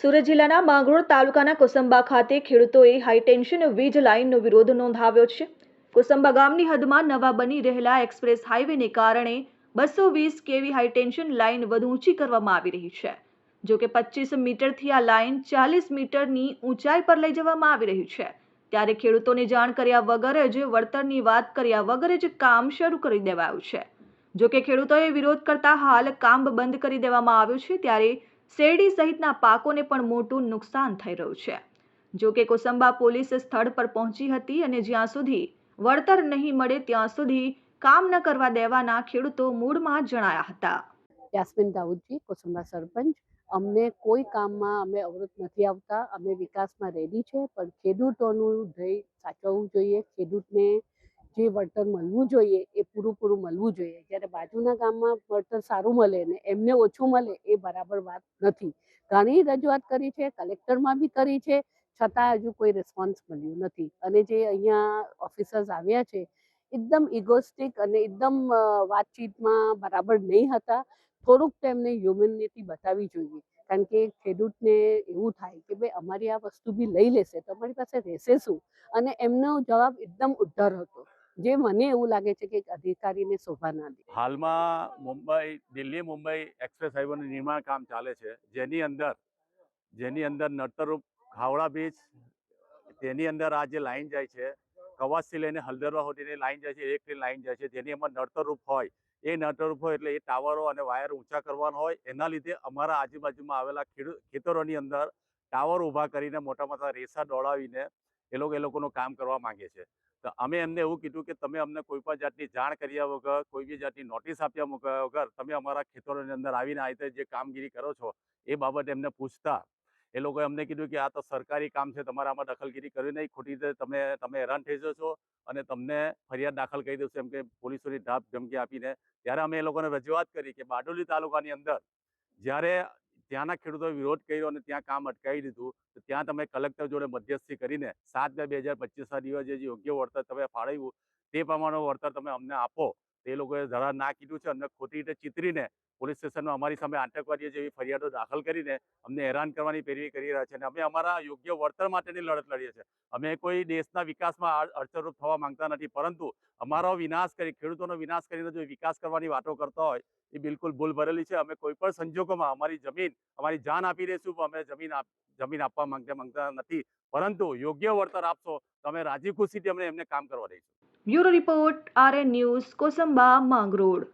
સુરત જિલ્લાના માંગરોળ તાલુકાના કોસંબા ખાતે ખેડૂતોએ હાઈટેન્શન વીજ લાઇનનો વિરોધ નોંધાવ્યો છે. કોસંબા ગામની હદમાં નવા બની રહેલા એક્સપ્રેસ હાઈવેને કારણે બસો વીસ કેવી હાઈટેન્શન લાઇન વધુ ઊંચી કરવામાં આવી રહી છે. જો કે પચીસ મીટરથી આ લાઇન ચાલીસ મીટરની ઊંચાઈ પર લઈ જવામાં આવી રહી છે. ત્યારે ખેડૂતોને જાણ કર્યા વગર જ વળતરની વાત કર્યા વગર જ કામ શરૂ કરી દેવાયું છે. જો કે ખેડૂતોએ વિરોધ કરતા હાલ કામ બંધ કરી દેવામાં આવ્યું છે, ત્યારે શેરડી સહિતના પાકોને પણ મોટું નુકસાન થઈ રહ્યું છે. જો કે કોસંબા પોલીસ સ્થળ પર પહોંચી હતી અને જ્યાં સુધી વળતર નહીં મળે ત્યાં સુધી કામ ન કરવા દેવાના ખેડૂતો મૂળમાં જણાયા હતા. યાસ્મીન દાઉદજી, કોસંબા સરપંચ, અમને કોઈ કામમાં અમે અવરોધ નથી આવતા. અમે વિકાસમાં રેડી છે, પણ ખેડૂતોનું ધ્યેય સાચવવું જોઈએ. ખેડૂતને જે વળતર મળવું જોઈએ એ પૂરું પૂરું મળવું જોઈએ. જ્યારે બાજુના ગામમાં વળતર સારું મળે ને એમને ઓછું મળે એ બરાબર વાત નથી. ઘણી રજૂઆત કરી છે, કલેક્ટરમાં બી કરી છે, છતાં હજુ કોઈ રિસ્પોન્સ મળ્યું નથી. અને જે અહીંયા ઓફિસર્સ આવ્યા છે, એકદમ ઇગોસ્ટિક અને એકદમ વાતચીતમાં બરાબર નહીં હતા. થોડુંક તેમને હ્યુમનિટી બતાવવી જોઈએ. કારણ કે ખેડૂતને એવું થાય કે ભાઈ, અમારી આ વસ્તુ બી લઈ લેશે તો અમારી પાસે રહેશે શું? અને એમનો જવાબ એકદમ ઉદ્ધાર હતો. જે મને એવું લાગે છે કે અધિકારીને શોભા ના દે. હાલમાં મુંબઈ, દિલ્હી મુંબઈ એક્સપ્રેસ હાઈવેનું નિર્માણ કામ ચાલે છે. જેની અંદર જેની અંદર નડતરરૂપ ખાવડા બીચ તેની અંદર આ જે લાઈન જાય છે, કવાસથી લઈને હલદરવા સુધીની લાઈન જાય છે, એક લાઈન જાય છે, જેની અંદર નડતરરૂપ હોય, એ નડતરૂપ હોય એટલે એ ટાવરો અને વાયર ઊંચા કરવાના હોય, એના લીધે અમારા આજુબાજુમાં આવેલા ખેતરોની અંદર ટાવર ઊભા કરીને મોટા મોટા રેસા દોડાવીને એ લોકો, એ લોકોનું કામ કરવા માંગે છે. તો અમે એમને એવું કીધું કે, તમે અમને કોઈ પણ જાતની જાણ કર્યા વગર, કોઈ બી જાતની નોટિસ આપ્યા વગર વગર, તમે અમારા ખેતરોની અંદર આવીને આ જે કામગીરી કરો છો, એ બાબતે એમને પૂછતા. એ લોકોએ અમને કીધું કે, આ તો સરકારી કામ છે, તમારે આમાં દખલગીરી કરવી નહીં. ખોટી રીતે તમે તમે હેરાન થઈ જશો અને તમને ફરિયાદ દાખલ કરી દેશે. એમ કે પોલીસોની ધાપ ધમકી આપીને, ત્યારે અમે એ લોકોને રજૂઆત કરી કે, બારડોલી તાલુકાની અંદર જ્યારે ત્યાંના ખેડૂતોએ વિરોધ કર્યો અને ત્યાં કામ અટકાવી દીધું તો ત્યાં તમે કલેક્ટર જોડે મધ્યસ્થી કરીને સાત બે બે હજાર પચીસના દિવસે જે યોગ્ય વળતર તમે ફાળવ્યું, તે પ્રમાણે વળતર તમે અમને આપો. તે લોકોએ ધરા ના કીધું છે, અમને ખોટી રીતે ચિતરીને પોલીસ સ્ટેશનમાં અમારી સામે આતંકવાદીઓ જેવી ફરિયાદો દાખલ કરીને અમને હેરાન કરવાની પેરવી કરી રહ્યા છે અને અમે અમારા યોગ્ય વળતર માટેની લડત લડીએ છીએ. અમે કોઈ દેશના વિકાસમાં અડચરૂપ થવા માંગતા નથી, પરંતુ અમારો વિનાશ કરી, ખેડૂતોનો વિનાશ કરીને જો વિકાસ કરવાની વાતો કરતા હોય, એ બિલકુલ ભૂલ ભરેલી છે. અમે કોઈ પણ સંજોગોમાં અમારી જમીન, અમારી જાન આપી દઈશું અમે જમીન જમીન આપવા માંગતા માંગતા નથી. પરંતુ યોગ્ય વળતર આપશો, તો અમે રાજી ખુશીથી અમને એમને કામ કરવા દઈશું. Bureau report, RN news, Kosamba, Mangrol.